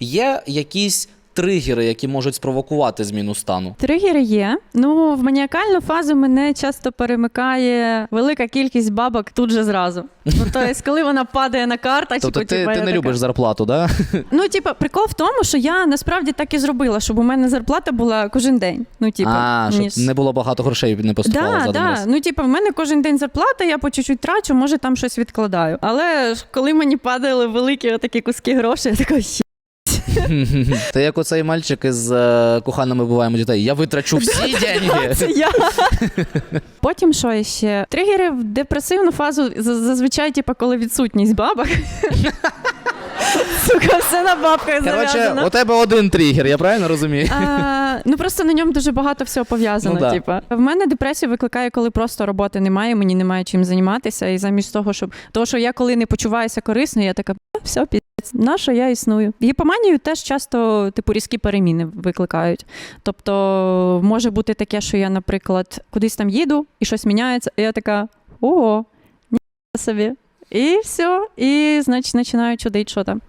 Є якісь тригери, які можуть спровокувати зміну стану? Тригери є. Ну, в маніакальну фазу мене часто перемикає велика кількість бабок тут же зразу. Ну, тобто, коли вона падає на карточку, Тобто ти, типа, ти я не така- любиш зарплату, да? Ну, типа, прикол в тому, що я насправді так і зробила, щоб у мене зарплата була кожен день. Ну, типа, а, щоб ніж- не було багато грошей, не поступало Да, за один да. раз. Ну, типу, в мене кожен день зарплата, я по чуть-чуть трачу, може там щось відкладаю. Але ж коли мені падали великі такі куски грошей, я така. Ти як оцей мальчик із е, коханими буваємо дітей. Я витрачу всі деньги. Це я. Потім що ще? Тригери в депресивну фазу з- зазвичай, типу, коли відсутність бабок. Сука, все на бабках Коротше, зав'язано. у тебе один тригер, я правильно розумію? А, ну просто на ньому дуже багато всього пов'язано. Ну да. типа. В мене депресію викликає, коли просто роботи немає, мені немає чим займатися. І замість того, щоб того, що я коли не почуваюся корисно, я така «А, все, піздець, на що я існую. Гіпоманію теж часто типу різкі переміни викликають. Тобто може бути таке, що я, наприклад, кудись там їду і щось міняється, і я така ого, ні собі. І все, і значить починаю чудити, що там.